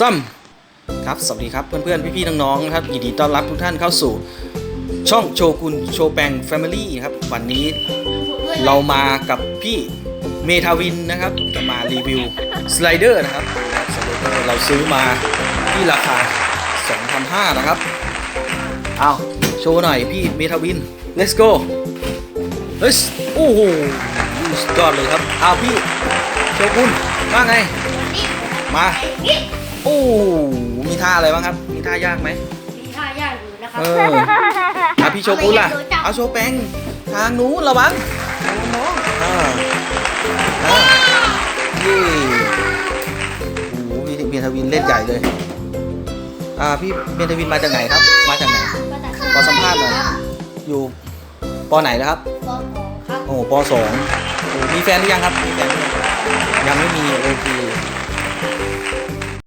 ซ้ำครับ สวัสดีครับเพื่อนๆ พี่ๆ น้องๆนะครับยินดีต้อนรับทุกท่านเข้าสู่ ช่องโชกุนโชแปงแฟมิลี่ครับ วันนี้เรามากับพี่เมทาวินนะครับ จะมารีวิวสไลเดอร์นะครับสไลเดอร์เราซื้อมาที่ราคา2,500นะครับเอาโชว์หน่อยพี่เมทาวิน let's go เฮ้ยโอ้โหสุดยอดเลยครับเอาพี่โชกุนว่าไงมา อ้โหมีท่าอะไรบ้างครับ มีท่ายากไหมมีท่ายากอยู่นะครัเอออะพี่โชกุนล่ะ เอาโชว์แปงทางนู้นระวังน้องๆอ่าอ่าเย่โอ้โหมีเมียทวินเล่นใหญ่เลย อ่าพี่เมียทวินมาจากไหนครับ มาจากไหน ขอสัมภาษณ์หน่อย อยู่ปไหนนะครับปสองครับ โอ้โหปสองโอ้โหมีแฟนหรือยังครับ มีแฟนหรือยังยังไม่มีโอเค